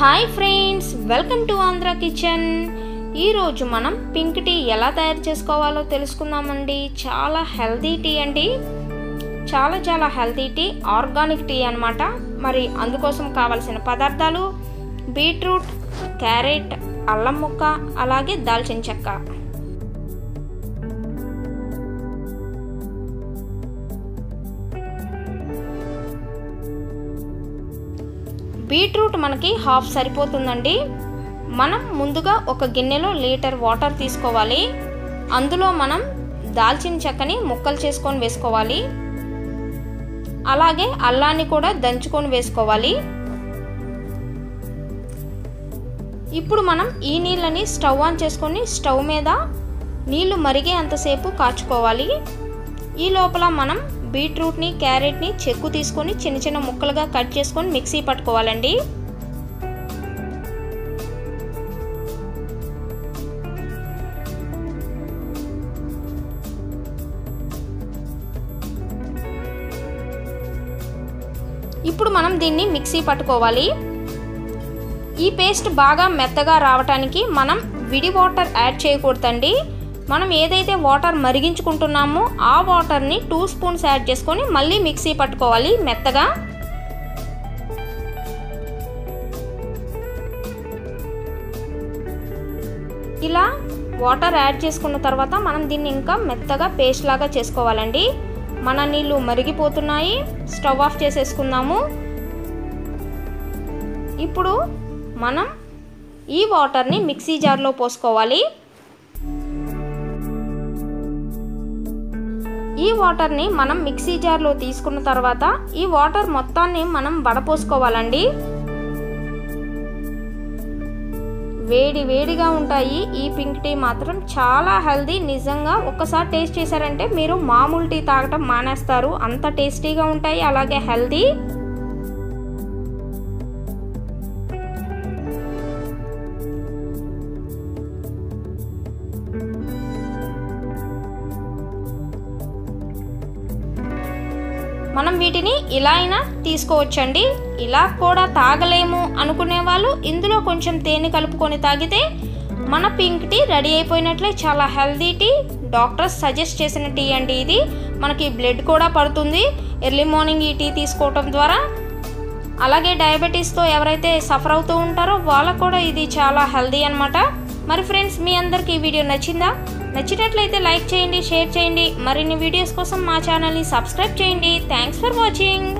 Hi friends welcome to Andhra kitchen. ఈరోజు మనం pink tea ఎలా తయారు చేసుకోవాలో తెలుసుకుందామండి. చాలా హెల్తీ టీ అండి. చాలా చాలా హెల్తీ టీ ఆర్గానిక్ టీ అనమాట మరి అందుకోసం కావలసిన పదార్థాలు బీట్రూట్ క్యారెట్ అల్లం ముక్క అలాగే దాల్చిన చెక్క. బీట్రూట్ మనకి హాఫ్ సరిపోతుందండి. మనం ముందుగా ఒక గిన్నెలో లీటర్ వాటర్ తీసుకోవాలి. అందులో మనం దాల్చిన చెక్కని ముక్కలు చేసుకొని వేసుకోవాలి. అలాగే అల్లాన్ని కూడా దంచుకొని వేసుకోవాలి. ఇప్పుడు మనం ఈ నీళ్ళని స్టవ్ ఆన్ చేసుకొని స్టవ్ మీద నీళ్ళు మరిగే అంతసేపు కాచుకోవాలి. ఈ లోపల మనం బీట్రూట్ని క్యారెట్ని చెక్కు తీసుకొని చిన్న చిన్న ముక్కలుగా కట్ చేసుకొని మిక్సీ పట్టుకోవాలండి. ఇప్పుడు మనం దీన్ని మిక్సీ పట్టుకోవాలి. ఈ పేస్ట్ బాగా మెత్తగా రావటానికి మనం విడి వాటర్ యాడ్ చేయకూడదండి. మనం ఏదైతే వాటర్ మరిగించుకుంటున్నామో ఆ వాటర్ని టూ స్పూన్స్ యాడ్ చేసుకొని మళ్ళీ మిక్సీ పట్టుకోవాలి మెత్తగా. ఇలా వాటర్ యాడ్ చేసుకున్న తర్వాత మనం దీన్ని ఇంకా మెత్తగా పేస్ట్ లాగా చేసుకోవాలండి. మన నీళ్ళు మరిగిపోతున్నాయి. స్టవ్ ఆఫ్ చేసేసుకుందాము. ఇప్పుడు మనం ఈ వాటర్ని మిక్సీ జార్లో పోసుకోవాలి. ఈ వాటర్ని మనం మిక్సీ జార్లో తీసుకున్న తర్వాత ఈ వాటర్ మొత్తాన్ని మనం వడపోసుకోవాలండి. వేడి వేడిగా ఉంటాయి. ఈ పింక్ టీ మాత్రం చాలా హెల్దీ నిజంగా ఒక్కసారి టేస్ట్ చేశారంటే మీరు మామూలు టీ తాగటం మానేస్తారు. అంత టేస్టీగా ఉంటాయి అలాగే హెల్దీ. మనం వీటిని ఇలా అయినా తీసుకోవచ్చండి. ఇలా కూడా తాగలేము అనుకునే వాళ్ళు ఇందులో కొంచెం తేనె కలుపుకొని తాగితే మన పింక్ టీ రెడీ అయిపోయినట్లే చాలా హెల్దీ టీ. డాక్టర్స్ సజెస్ట్ చేసిన టీ అండి ఇది. మనకి బ్లడ్ కూడా పడుతుంది. ఎర్లీ మార్నింగ్ ఈ టీ తీసుకోవటం ద్వారా అలాగే డయాబెటీస్తో ఎవరైతే సఫర్ అవుతూ ఉంటారో వాళ్ళకు కూడా ఇది చాలా హెల్దీ అనమాట మరి ఫ్రెండ్స్ మీ అందరికీ ఈ వీడియో నచ్చిందా? నచ్చినట్లయితే లైక్ చేయండి షేర్ చేయండి. మరిన్ని వీడియోస్ కోసం మా ఛానల్ని సబ్స్క్రైబ్ చేయండి. Thanks for watching